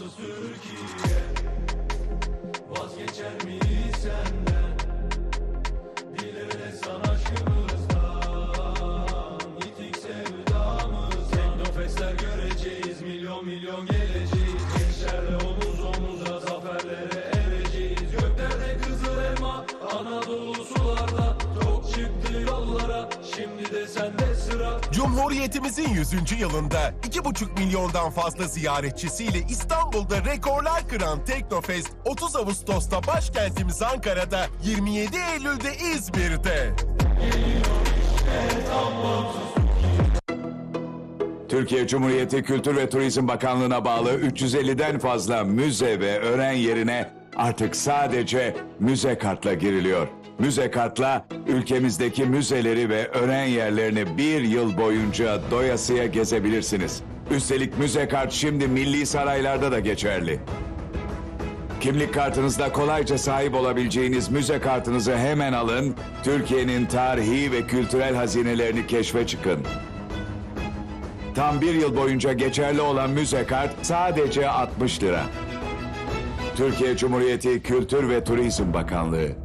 bağımsız Türkiye. Vazgeçer miyiz Cumhuriyetimizin 100. yılında 2,5 milyondan fazla ziyaretçisiyle İstanbul'da rekorlar kıran Teknofest 30 Ağustos'ta başkentimiz Ankara'da, 27 Eylül'de İzmir'de. Türkiye Cumhuriyeti Kültür ve Turizm Bakanlığı'na bağlı 350'den fazla müze ve öğren yerine artık sadece müze kartla giriliyor. Müze kartla ülkemizdeki müzeleri ve öğren yerlerini bir yıl boyunca doyasıya gezebilirsiniz. Üstelik müze kart şimdi milli saraylarda da geçerli. Kimlik kartınızda kolayca sahip olabileceğiniz müze kartınızı hemen alın. Türkiye'nin tarihi ve kültürel hazinelerini keşfe çıkın. Tam bir yıl boyunca geçerli olan müze kart sadece 60 lira. Türkiye Cumhuriyeti Kültür ve Turizm Bakanlığı.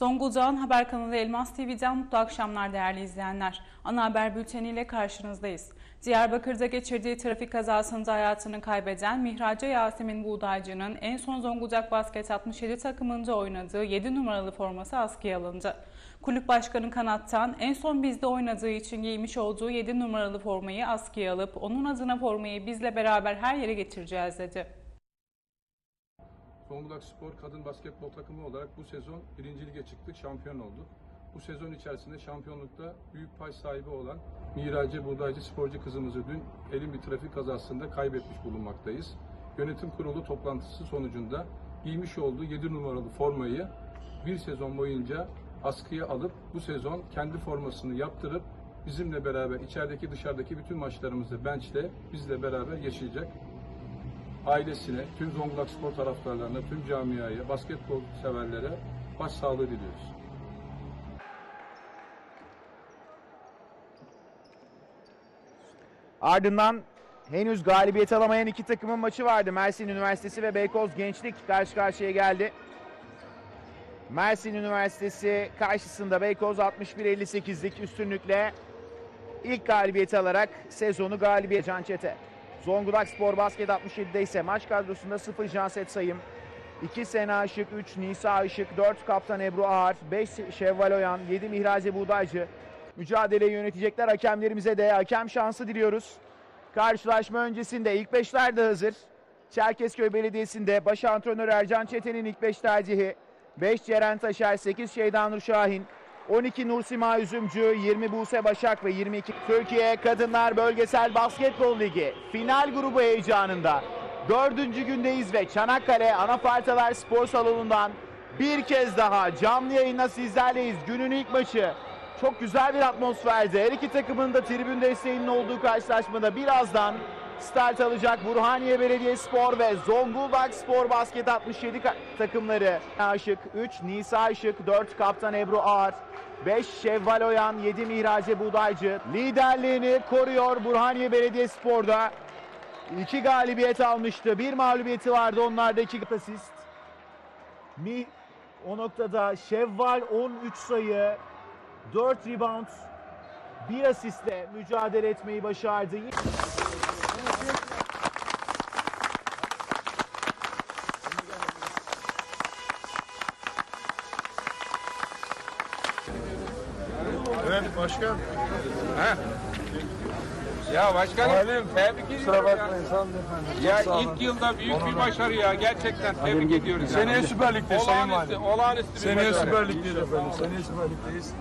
Zonguldak'ın haber kanalı Elmas TV'den mutlu akşamlar değerli izleyenler. Ana haber bülteniyle karşınızdayız. Diyarbakır'da geçirdiği trafik kazasında hayatını kaybeden Mihraca Yasemin Buğdaycı'nın en son Zonguldak Basket 67 takımında oynadığı 7 numaralı forması askıya alındı. Kulüp başkanı Kanat'tan en son bizde oynadığı için giymiş olduğu 7 numaralı formayı askıya alıp onun adına formayı bizle beraber her yere getireceğiz dedi. Zonguldak Spor kadın basketbol takımı olarak bu sezon birinci lige çıktık, şampiyon olduk. Bu sezon içerisinde şampiyonlukta büyük pay sahibi olan Mirace Buğdaycı sporcu kızımızı dün elin bir trafik kazasında kaybetmiş bulunmaktayız. Yönetim kurulu toplantısı sonucunda giymiş olduğu 7 numaralı formayı bir sezon boyunca askıya alıp bu sezon kendi formasını yaptırıp bizimle beraber içerideki dışarıdaki bütün maçlarımızda bench'le bizle beraber yaşayacak ailesine, tüm Zonguldak spor taraftarlarına, tüm camiaya, basketbol severlere başsağlığı diliyoruz. Ardından henüz galibiyet alamayan iki takımın maçı vardı. Mersin Üniversitesi ve Beykoz Gençlik karşı karşıya geldi. Mersin Üniversitesi karşısında Beykoz 61-58'lik üstünlükle ilk galibiyeti alarak sezonu galibiyet Can Çete. Zonguldak Spor Basket 67'de ise maç kadrosunda 0 Janset Sayım, 2 Sena Işık, 3 Nisa Işık, 4 Kaptan Ebru Ağar, 5 Şevval Oyan, 7 Mihraze Buğdaycı. Mücadeleyi yönetecekler hakemlerimize de hakem şansı diliyoruz. Karşılaşma öncesinde ilk beşler de hazır. Çerkezköy Belediyesi'nde baş antrenör Ercan Çeten'in ilk beş tercihi. 5 Ceren Taşer, 8 Şeydan Nur Şahin, 12 Nursima Üzümcü, 20 Buse Başak ve 22 Türkiye Kadınlar Bölgesel Basketbol Ligi final grubu heyecanında. Dördüncü gündeyiz ve Çanakkale Anafartalar Spor Salonu'ndan bir kez daha canlı yayınla sizlerleyiz. Günün ilk maçı. Çok güzel bir atmosferde. Her iki takımın da tribün desteğinin olduğu karşılaşmada birazdan start alacak Burhaniye Belediyespor ve Zonguldak Spor Basket 67 ka- takımları. Aşık 3, Nisa Işık 4, Kaptan Ebru Ağar 5, Şevval Oyan 7, Mihrace Buğdaycı. Liderliğini koruyor Burhaniye Belediyespor'da. İki galibiyet almıştı. Bir mağlubiyeti vardı. Onlarda iki asist. Mi o noktada Şevval 13 sayı, 4 rebound, 1 asistle mücadele etmeyi başardı. Başkan. Ya başkanım tebrik Kusura ediyorum ya. bakmayın sağ olun efendim. Ya sağ ilk yılda büyük bir başarı ya. Gerçekten tebrik ediyoruz. Seneye yani. Süper Lig'de Sayın Valim. olağanüstü bir Seneye başarı. Süper Lig'deyiz efendim. Seneye Süper Lig'deyiz.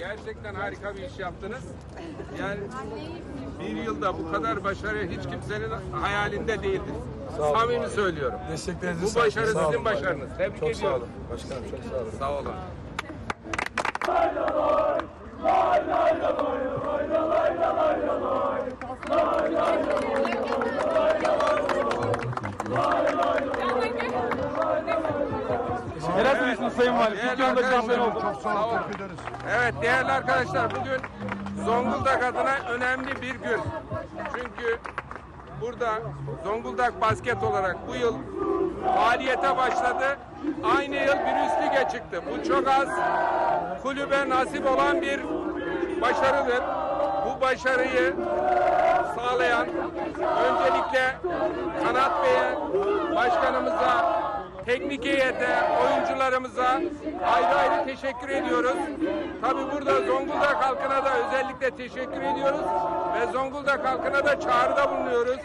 Gerçekten harika bir iş yaptınız. Yani bir yılda bu kadar başarı hiç kimsenin hayalinde değildi. Samimi söylüyorum. Desteklerinizi Bu sağ başarı Sağ sizin başarınız. Tebrik Çok sağ ediyorum. olun. Başkanım çok sağ olun. Sağ olun. Sağ olun. Evet değerli arkadaşlar bugün Zonguldak adına önemli bir gün. Çünkü burada Zonguldak basket olarak bu yıl faaliyete başladı. Aynı yıl bir üst lige çıktı. Bu çok az kulübe nasip olan bir başarıdır. Bu başarıyı sağlayan öncelikle Kanat Bey'e, başkanımıza, teknik heyete, oyuncularımıza ayrı ayrı teşekkür ediyoruz. Tabi burada Zonguldak halkına da özellikle teşekkür ediyoruz ve Zonguldak halkına da çağrıda bulunuyoruz.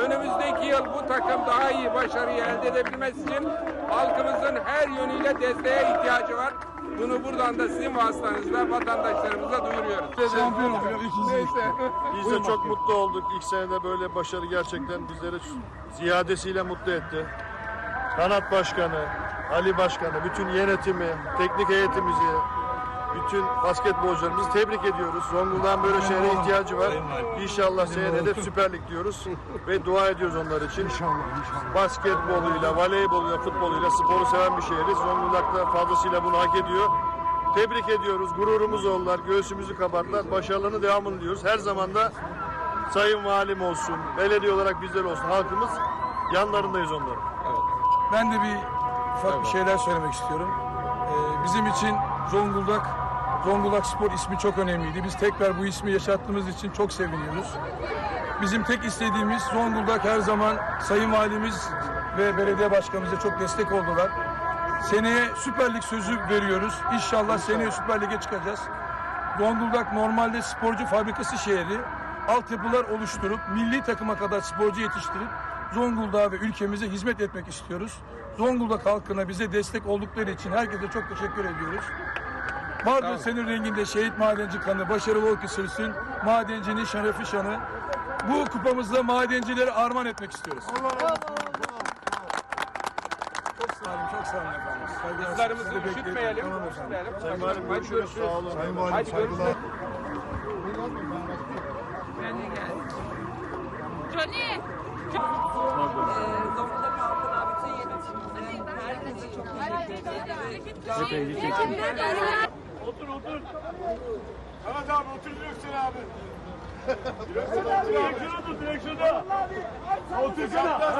Önümüzdeki yıl bu takım daha iyi başarıyı elde edebilmesi için halkımızın her yönüyle desteğe ihtiyacı var. Bunu buradan da sizin vasıtanızla vatandaşlarımıza duyuruyoruz. Şampiyon. İkinciyiz. Biz de çok mutlu olduk. İlk senede böyle başarı gerçekten bizleri ziyadesiyle mutlu etti. Kanat Başkanı, Ali Başkanı, bütün yönetimi, teknik heyetimizi, bütün basketbolcularımızı tebrik ediyoruz. Zonguldak'ın böyle şehre ihtiyacı var. İnşallah senede de Süper Lig diyoruz ve dua ediyoruz onlar için. Basketboluyla, voleyboluyla, futboluyla sporu seven bir şehiriz. Zonguldak da fazlasıyla bunu hak ediyor. Tebrik ediyoruz. Gururumuz oldular. Göğsümüzü kabarttılar. Başarılarını devamını diliyoruz. Her zaman da Sayın Valim olsun, belediye olarak bizler olsun, halkımız yanlarındayız onların. Ben de bir ufak bir şeyler söylemek istiyorum. Ee, bizim için Zonguldak, Zonguldak Spor ismi çok önemliydi. Biz tekrar bu ismi yaşattığımız için çok seviniyoruz. Bizim tek istediğimiz Zonguldak her zaman Sayın Valimiz ve belediye başkanımıza çok destek oldular. Seneye Süper Lig sözü veriyoruz. İnşallah seneye Süper Lig'e çıkacağız. Zonguldak normalde sporcu fabrikası şehri. Altyapılar oluşturup milli takıma kadar sporcu yetiştirip Zonguldak'a ve ülkemize hizmet etmek istiyoruz. Zonguldak halkına bize destek oldukları için herkese çok teşekkür ediyoruz. Vardır senin renginde şehit madenci kanı, başarılı ol sürsün, madencinin şerefi şanı. Bu kupamızla madencilere armağan etmek istiyoruz. Çok sağ olun, çok sağ olun efendim. Saygılar. Kızlarımızı Sizi bekleyelim. üşütmeyelim. Tamam efendim. üşütmeyelim. Sayın Valim Hadi görüşürüz. görüşürüz. Sağ olun. Sayın Valim, Hadi saygılar. görüşürüz. Johnny. Zonguldak halkına, bütün yönetimimize, herkese çok teşekkür ederim. Otur otur. Evet abi oturuyorsun abi. Direksiyona dur direksiyona. Otursana.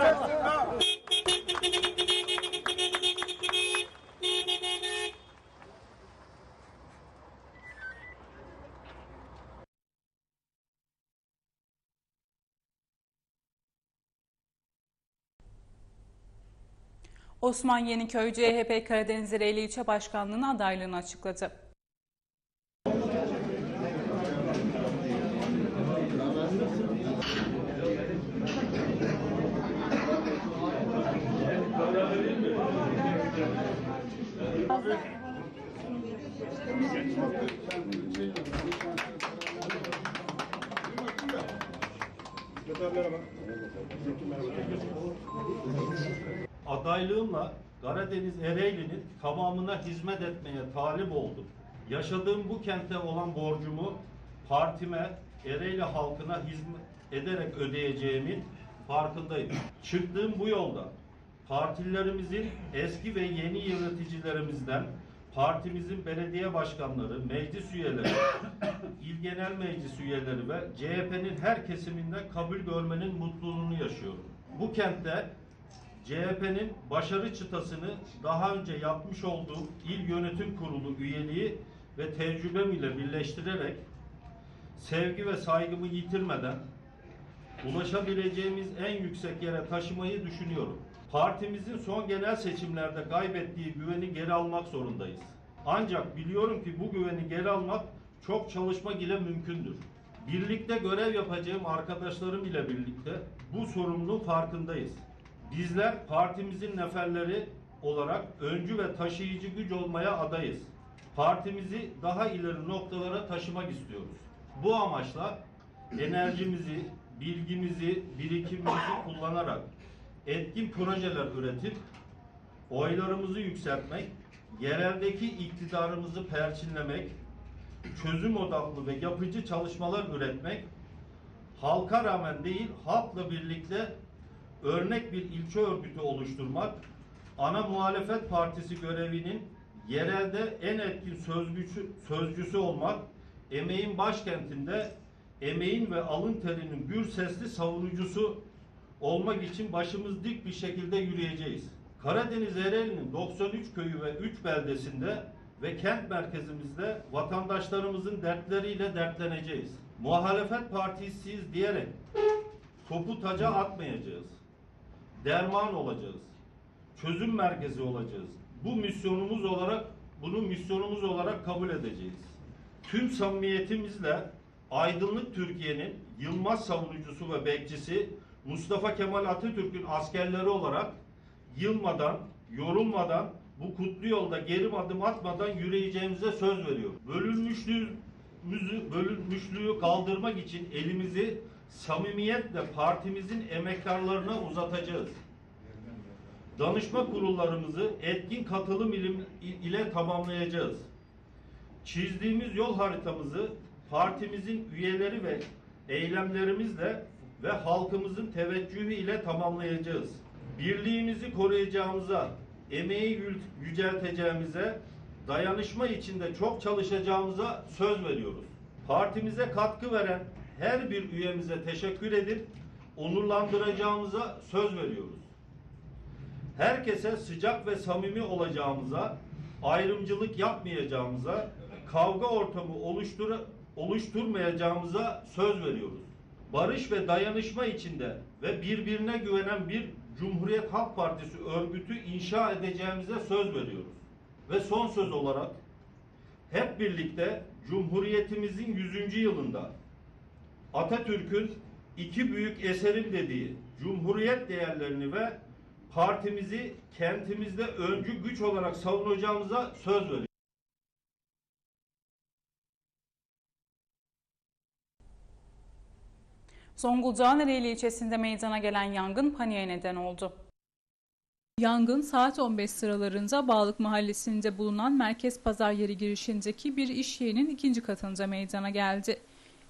Osman Yeniköy CHP Karadeniz İlçe Başkanlığı'na adaylığını açıkladı. Karadeniz Ereğli'nin tamamına hizmet etmeye talip oldum. Yaşadığım bu kente olan borcumu partime, Ereğli halkına hizmet ederek ödeyeceğimin farkındayım. Çıktığım bu yolda partilerimizin eski ve yeni yöneticilerimizden partimizin belediye başkanları, meclis üyeleri, il genel meclis üyeleri ve CHP'nin her kesiminden kabul görmenin mutluluğunu yaşıyorum. Bu kentte CHP'nin başarı çıtasını daha önce yapmış olduğum il yönetim kurulu üyeliği ve tecrübem ile birleştirerek sevgi ve saygımı yitirmeden ulaşabileceğimiz en yüksek yere taşımayı düşünüyorum. Partimizin son genel seçimlerde kaybettiği güveni geri almak zorundayız. Ancak biliyorum ki bu güveni geri almak çok çalışmak ile mümkündür. Birlikte görev yapacağım arkadaşlarım ile birlikte bu sorumluluğun farkındayız. Bizler partimizin neferleri olarak öncü ve taşıyıcı güç olmaya adayız. partimizi daha ileri noktalara taşımak istiyoruz. Bu amaçla enerjimizi, bilgimizi, birikimimizi kullanarak etkin projeler üretip oylarımızı yükseltmek, yereldeki iktidarımızı perçinlemek, çözüm odaklı ve yapıcı çalışmalar üretmek, halka rağmen değil halkla birlikte örnek bir ilçe örgütü oluşturmak, ana muhalefet partisi görevinin yerelde en etkin sözcüsü, sözcüsü olmak, emeğin başkentinde emeğin ve alın terinin gür sesli savunucusu olmak için başımız dik bir şekilde yürüyeceğiz. Karadeniz Ereğli'nin 93 köyü ve 3 beldesinde ve kent merkezimizde vatandaşlarımızın dertleriyle dertleneceğiz. Muhalefet partisiyiz diyerek topu taca atmayacağız. Derman olacağız. Çözüm merkezi olacağız. Bu misyonumuz olarak bunu misyonumuz olarak kabul edeceğiz. Tüm samimiyetimizle aydınlık Türkiye'nin yılmaz savunucusu ve bekçisi Mustafa Kemal Atatürk'ün askerleri olarak yılmadan, yorulmadan bu kutlu yolda geri adım atmadan yürüyeceğimize söz veriyorum. Bölünmüşlüğümüzü, bölünmüşlüğü kaldırmak için elimizi samimiyetle partimizin emektarlarına uzatacağız. Danışma kurullarımızı etkin katılım ilim- ile tamamlayacağız. Çizdiğimiz yol haritamızı partimizin üyeleri ve eylemlerimizle ve halkımızın teveccühü ile tamamlayacağız. Birliğimizi koruyacağımıza, emeği yücelteceğimize, dayanışma içinde çok çalışacağımıza söz veriyoruz. Partimize katkı veren her bir üyemize teşekkür edip onurlandıracağımıza söz veriyoruz. Herkese sıcak ve samimi olacağımıza, ayrımcılık yapmayacağımıza, kavga ortamı oluştur oluşturmayacağımıza söz veriyoruz. Barış ve dayanışma içinde ve birbirine güvenen bir Cumhuriyet Halk Partisi örgütü inşa edeceğimize söz veriyoruz. Ve son söz olarak hep birlikte Cumhuriyetimizin 100. yılında Atatürk'ün iki büyük eserim dediği Cumhuriyet değerlerini ve partimizi kentimizde öncü güç olarak savunacağımıza söz veriyoruz. Zonguldak'ın Ereğli ilçesinde meydana gelen yangın paniğe neden oldu. Yangın saat 15 sıralarında Bağlık Mahallesi'nde bulunan Merkez Pazar Yeri girişindeki bir iş yerinin ikinci katında meydana geldi.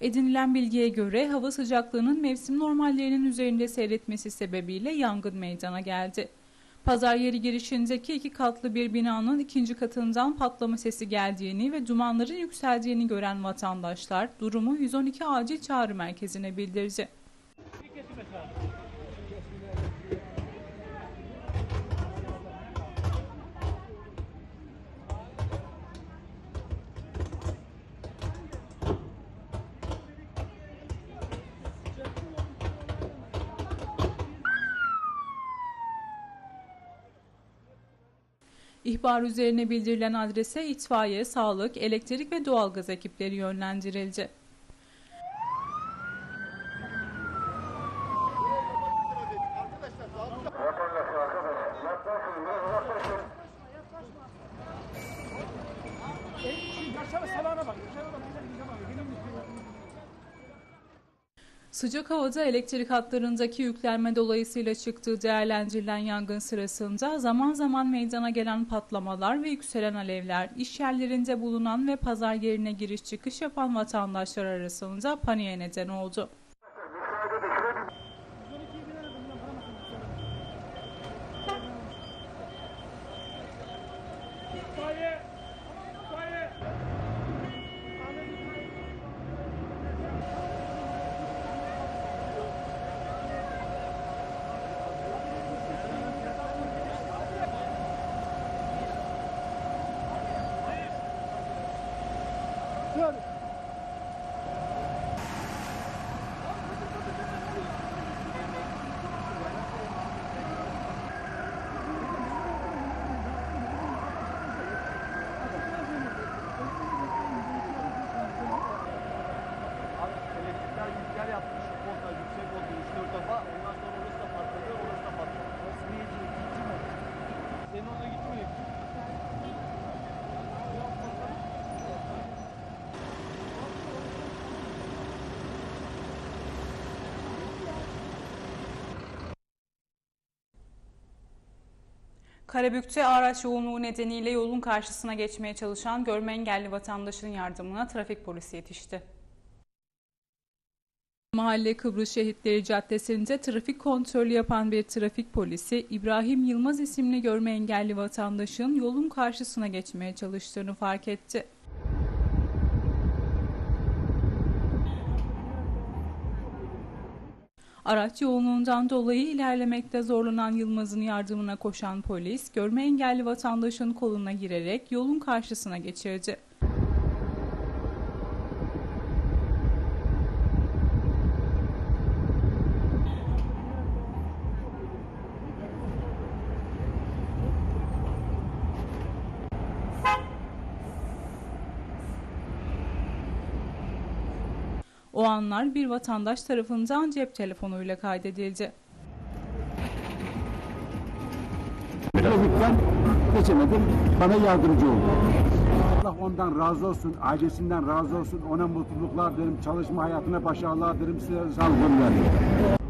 Edinilen bilgiye göre hava sıcaklığının mevsim normallerinin üzerinde seyretmesi sebebiyle yangın meydana geldi. Pazar yeri girişindeki iki katlı bir binanın ikinci katından patlama sesi geldiğini ve dumanların yükseldiğini gören vatandaşlar durumu 112 acil çağrı merkezine bildirdi. İhbar üzerine bildirilen adrese itfaiye, sağlık, elektrik ve doğalgaz ekipleri yönlendirildi. Sıcak havada elektrik hatlarındaki yüklenme dolayısıyla çıktığı değerlendirilen yangın sırasında zaman zaman meydana gelen patlamalar ve yükselen alevler iş yerlerinde bulunan ve pazar yerine giriş çıkış yapan vatandaşlar arasında paniğe neden oldu. Karabük'te araç yoğunluğu nedeniyle yolun karşısına geçmeye çalışan görme engelli vatandaşın yardımına trafik polisi yetişti. Mahalle Kıbrıs Şehitleri Caddesi'nde trafik kontrolü yapan bir trafik polisi İbrahim Yılmaz isimli görme engelli vatandaşın yolun karşısına geçmeye çalıştığını fark etti. Araç yoğunluğundan dolayı ilerlemekte zorlanan Yılmaz'ın yardımına koşan polis, görme engelli vatandaşın koluna girerek yolun karşısına geçirdi. Anlar bir vatandaş tarafından cep telefonuyla kaydedildi. Trafikten geçemedim. Bana yardımcı oldu. Allah ondan razı olsun, ailesinden razı olsun. Ona mutluluklar derim, çalışma hayatına başarılar derim, size sağlık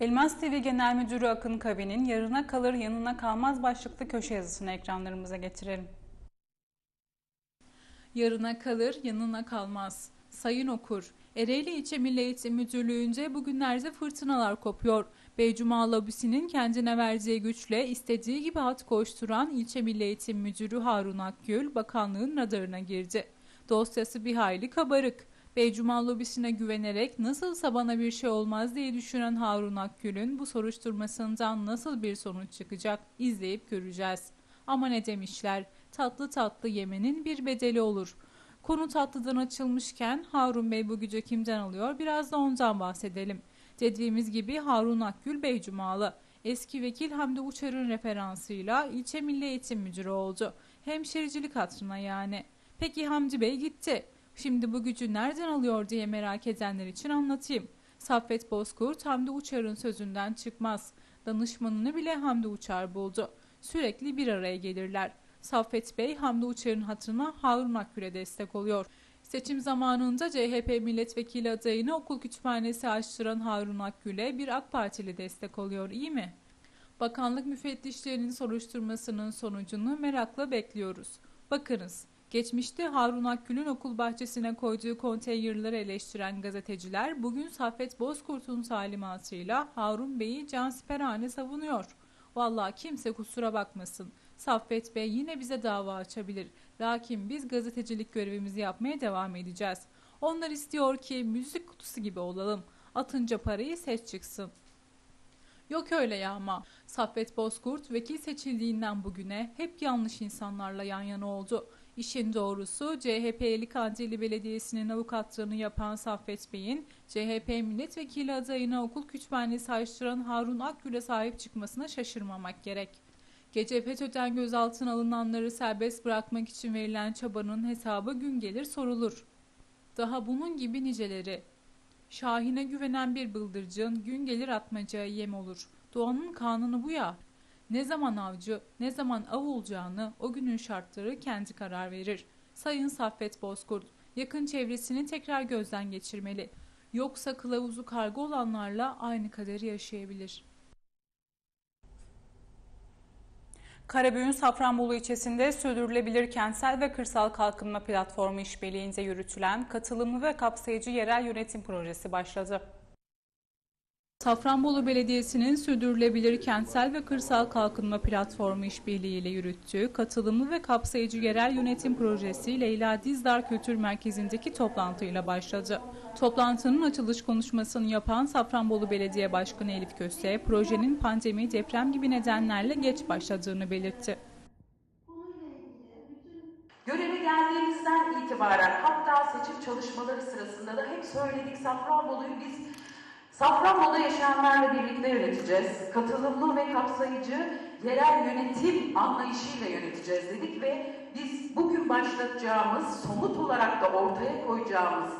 Elmas TV Genel Müdürü Akın Kavi'nin yarına kalır yanına kalmaz başlıklı köşe yazısını ekranlarımıza getirelim. Yarına kalır yanına kalmaz. Sayın okur, Ereğli İlçe Milli Eğitim Müdürlüğü'nce bugünlerde fırtınalar kopuyor. Beycuma lobisinin kendine verdiği güçle istediği gibi hat koşturan İlçe Milli Eğitim Müdürü Harun Akgül bakanlığın radarına girdi. Dosyası bir hayli kabarık. Beycuma lobisine güvenerek nasılsa bana bir şey olmaz diye düşünen Harun Akgül'ün bu soruşturmasından nasıl bir sonuç çıkacak izleyip göreceğiz. Ama ne demişler? Tatlı tatlı yemenin bir bedeli olur. Konu tatlıdan açılmışken Harun Bey bu gücü kimden alıyor? Biraz da ondan bahsedelim. Dediğimiz gibi Harun Akgül Beycumalı. Eski vekil Hamdi Uçar'ın referansıyla ilçe milli eğitim müdürü oldu. Hemşericilik hatırına yani. Peki Hamdi Bey gitti. Şimdi bu gücü nereden alıyor diye merak edenler için anlatayım. Saffet Bozkurt Hamdi Uçar'ın sözünden çıkmaz. Danışmanını bile Hamdi Uçar buldu. Sürekli bir araya gelirler. Saffet Bey Hamdi Uçar'ın hatırına Harun Akgül'e destek oluyor. Seçim zamanında CHP milletvekili adayını okul kütüphanesi açtıran Harun Akgül'e bir AK Partili destek oluyor iyi mi? Bakanlık müfettişlerinin soruşturmasının sonucunu merakla bekliyoruz. Bakınız, geçmişte Harun Akgül'ün okul bahçesine koyduğu konteynerları eleştiren gazeteciler bugün Saffet Bozkurt'un talimatıyla Harun Bey'i cansiperhane savunuyor. Vallahi kimse kusura bakmasın. Saffet Bey yine bize dava açabilir. Lakin biz gazetecilik görevimizi yapmaya devam edeceğiz. Onlar istiyor ki müzik kutusu gibi olalım. Atınca parayı ses çıksın. Yok öyle ya ama. Saffet Bozkurt vekil seçildiğinden bugüne hep yanlış insanlarla yan yana oldu. İşin doğrusu CHP'li Kandilli Belediyesi'nin avukatlığını yapan Saffet Bey'in CHP milletvekili adayına okul kütüphanesi açtıran Harun Akgül'e sahip çıkmasına şaşırmamak gerek. Gece FETÖ'den gözaltına alınanları serbest bırakmak için verilen çabanın hesabı gün gelir sorulur. Daha bunun gibi niceleri. Şahin'e güvenen bir bıldırcın gün gelir atmacağı yem olur. Doğanın kanunu bu ya. Ne zaman avcı, ne zaman av olacağını o günün şartları kendi karar verir. Sayın Saffet Bozkurt, yakın çevresini tekrar gözden geçirmeli. Yoksa kılavuzu kargo olanlarla aynı kaderi yaşayabilir. Karabük'ün Safranbolu ilçesinde sürdürülebilir kentsel ve kırsal kalkınma platformu işbirliğince yürütülen katılımlı ve kapsayıcı yerel yönetim projesi başladı. Safranbolu Belediyesi'nin sürdürülebilir kentsel ve kırsal kalkınma platformu işbirliğiyle yürüttüğü katılımlı ve kapsayıcı yerel yönetim projesi Leyla Dizdar Kültür Merkezi'ndeki toplantıyla başladı. Toplantının açılış konuşmasını yapan Safranbolu Belediye Başkanı Elif Köse, projenin pandemi, deprem gibi nedenlerle geç başladığını belirtti. Göreve geldiğimizden itibaren hatta seçim çalışmaları sırasında da hep söyledik Safranbolu'yu biz Safranbolu'da yaşayanlarla birlikte yöneteceğiz. Katılımlı ve kapsayıcı yerel yönetim anlayışıyla yöneteceğiz dedik ve biz bugün başlatacağımız, somut olarak da ortaya koyacağımız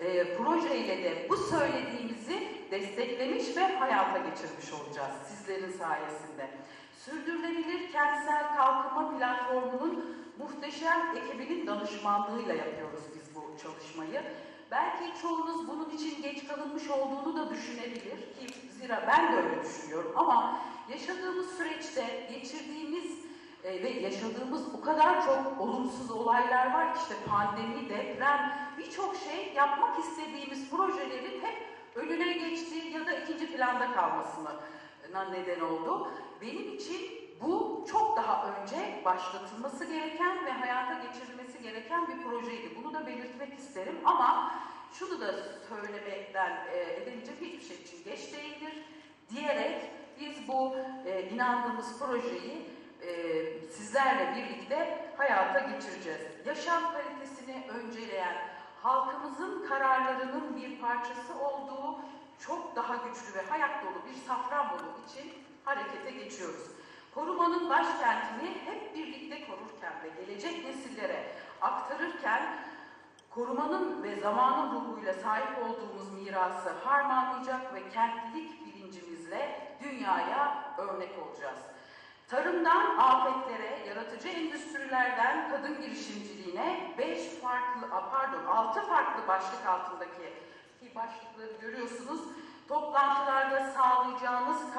e, projeyle de bu söylediğimizi desteklemiş ve hayata geçirmiş olacağız sizlerin sayesinde. Sürdürülebilir Kentsel Kalkınma Platformu'nun muhteşem ekibinin danışmanlığıyla yapıyoruz biz bu çalışmayı. Belki çoğunuz bunun için geç kalınmış olduğunu da düşünebilir ki zira ben de öyle düşünüyorum ama yaşadığımız süreçte geçirdiğimiz e, ve yaşadığımız o kadar çok olumsuz olaylar var işte pandemi, deprem, birçok şey yapmak istediğimiz projelerin hep önüne geçtiği ya da ikinci planda kalmasına neden oldu. Benim için bu çok daha önce başlatılması gereken ve hayata geçirilmesi gereken bir projeydi. Bunu da belirtmek isterim ama şunu da söylemekten e, edemeyecek hiçbir şey için geç değildir diyerek biz bu e, inandığımız projeyi e, sizlerle birlikte hayata geçireceğiz. Yaşam kalitesini önceleyen, halkımızın kararlarının bir parçası olduğu çok daha güçlü ve hayat dolu bir Safranbolu için harekete geçiyoruz. Korumanın başkentini hep birlikte korurken ve gelecek nesillere aktarırken korumanın ve zamanın ruhuyla sahip olduğumuz mirası harmanlayacak ve kentlilik bilincimizle dünyaya örnek olacağız. Tarımdan afetlere, yaratıcı endüstrilerden kadın girişimciliğine 5 farklı, pardon 6 farklı başlık altındaki ki başlıkları görüyorsunuz. Toplantılarda sağlayacağınız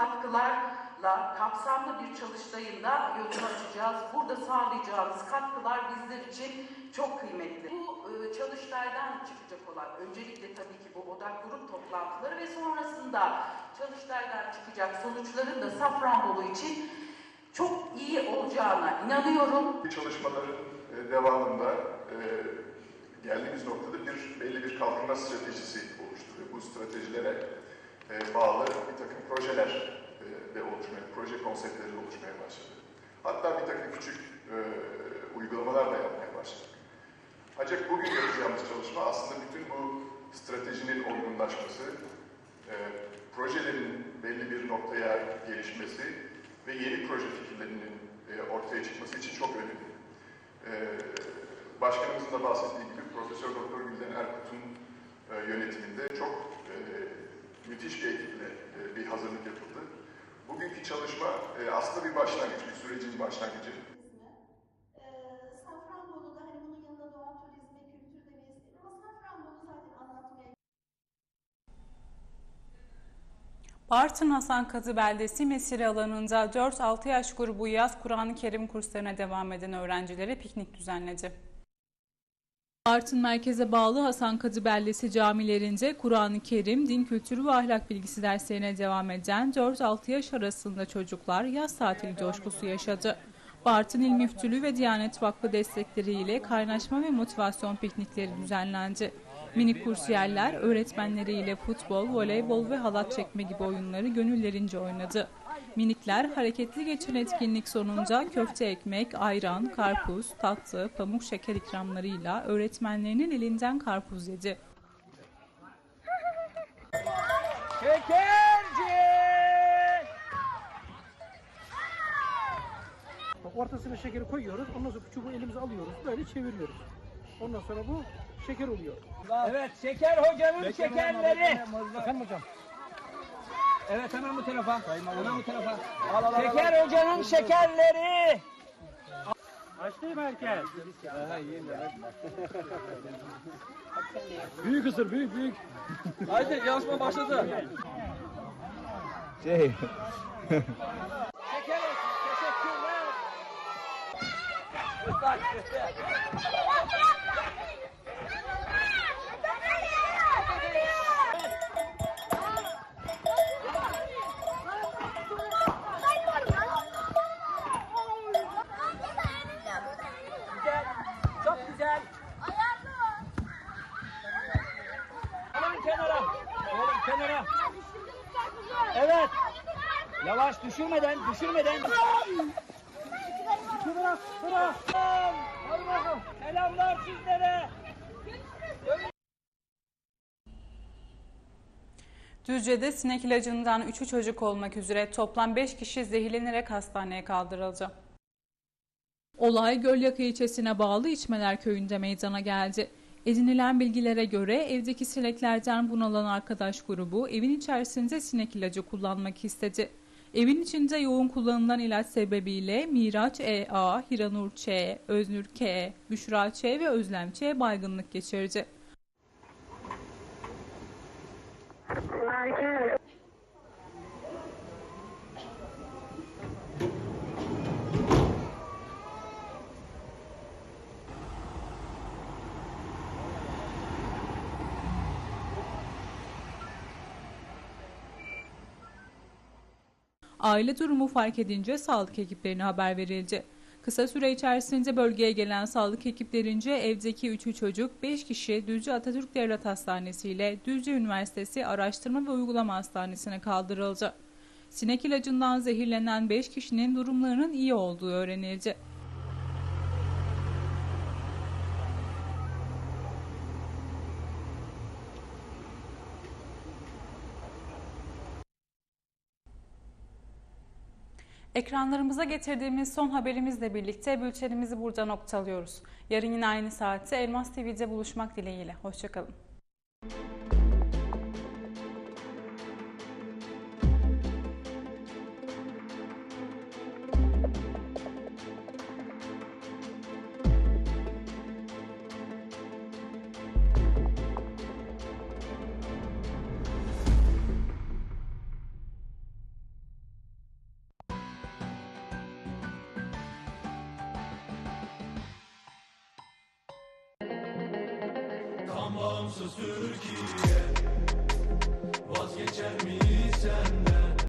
katkılarla kapsamlı bir çalıştayın da yolunu açacağız. Burada sağlayacağınız katkılar bizler için çok kıymetli. Bu e, çalıştaydan çıkacak olan öncelikle tabii ki bu odak grup toplantıları ve sonrasında çalıştaydan çıkacak sonuçların da Safranbolu için çok iyi olacağına inanıyorum. Çalışmaların e, devamında e, geldiğimiz noktada bir belli bir kalkınma stratejisi oluştu ve bu stratejilere e, bağlı bir takım projeler de oluşmaya, proje konseptleri oluşmaya başladı. Hatta bir takım küçük e, uygulamalar da yapmaya başladık. Ancak bugün yapacağımız çalışma aslında bütün bu stratejinin olgunlaşması, e, projelerin belli bir noktaya gelişmesi ve yeni proje fikirlerinin e, ortaya çıkması için çok önemli. E, başkanımızın da bahsettiği gibi Profesör Doktor Gülden Erkut'un e, yönetiminde çok e, müthiş bir ekiple e, bir hazırlık yapıldı. Bugünkü çalışma e, aslında bir başlangıç, bir sürecin başlangıcı. Safranbolu'da hani bunun yanında doğa turizmi, kültür demesi ama Safranbolu zaten anlatmaya Bartın Hasan Kazı Beldesi Mesire alanında 4-6 yaş grubu yaz Kur'an-ı Kerim kurslarına devam eden öğrencilere piknik düzenledi. Bartın merkeze bağlı Hasan Kadı Beldesi camilerinde Kur'an-ı Kerim, din kültürü ve ahlak bilgisi derslerine devam eden 4-6 yaş arasında çocuklar yaz tatili coşkusu yaşadı. Bartın İl Müftülüğü ve Diyanet Vakfı destekleriyle kaynaşma ve motivasyon piknikleri düzenlendi. Minik kursiyerler öğretmenleriyle futbol, voleybol ve halat çekme gibi oyunları gönüllerince oynadı. Minikler hareketli geçen etkinlik sonunda köfte ekmek, ayran, karpuz, tatlı, pamuk şeker ikramlarıyla öğretmenlerinin elinden karpuz yedi. Bak ortasına şekeri koyuyoruz. Ondan sonra çubuğu elimize alıyoruz. Böyle çeviriyoruz. Ondan sonra bu şeker oluyor. Evet, Şeker Hoca'nın şekerleri. Efendim hocam. Evet, hemen bu tarafa. Hemen bu tarafa. Şeker Hoca'nın şekerleri. Açtı herkes? büyük ısır, büyük büyük. Haydi yarışma başladı. Şey. Şeker olsun, teşekkürler. Bak, Güzel, çok güzel. Hemen kenara. Oğlum kenara. Evet. Yavaş düşürmeden, düşürmeden. Hadi bakalım. Selamlar sizlere. Düzce'de sinek ilacından 3'ü çocuk olmak üzere toplam 5 kişi zehirlenerek hastaneye kaldırıldı. Olay Gölyaka ilçesine bağlı İçmeler köyünde meydana geldi. Edinilen bilgilere göre evdeki sineklerden bunalan arkadaş grubu evin içerisinde sinek ilacı kullanmak istedi. Evin içinde yoğun kullanılan ilaç sebebiyle Miraç E.A., Hiranur Ç., Öznür K., Büşra Ç. ve Özlem Ç. baygınlık geçirdi. Merkez Aile durumu fark edince sağlık ekiplerine haber verildi. Kısa süre içerisinde bölgeye gelen sağlık ekiplerince evdeki 3'ü çocuk, 5 kişi Düzce Atatürk Devlet Hastanesi ile Düzce Üniversitesi Araştırma ve Uygulama Hastanesi'ne kaldırıldı. Sinek ilacından zehirlenen 5 kişinin durumlarının iyi olduğu öğrenildi. Ekranlarımıza getirdiğimiz son haberimizle birlikte bültenimizi burada noktalıyoruz. Yarın yine aynı saatte Elmas TV'de buluşmak dileğiyle. Hoşçakalın.